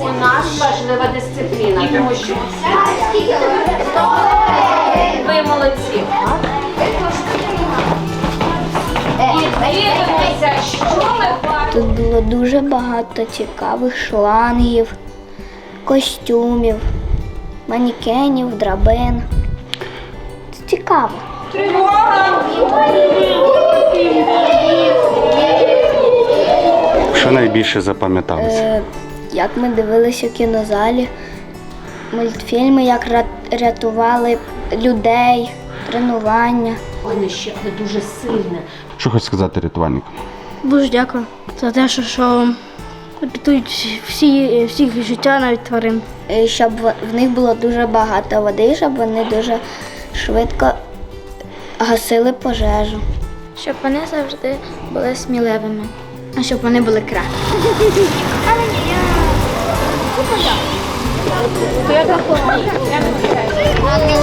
У нас важлива дисципліна, тому що ви молодці. І дивимося, що ми бачимо. Тут було дуже багато цікавих шлангів, костюмів, манікенів, драбин. Це цікаво. Що найбільше запам'яталося? Е, як ми дивилися у кінозалі, мультфільми, як рятували людей, тренування. Вони ще дуже сильне. Що хочеш сказати рятувальникам? Дуже дякую за те, що, що рятують всі, всіх життя, навіть тварин. І щоб в- в них було дуже багато води, щоб вони дуже швидко гасили пожежу. Щоб вони завжди були сміливими, щоб вони були кращі. Дякую.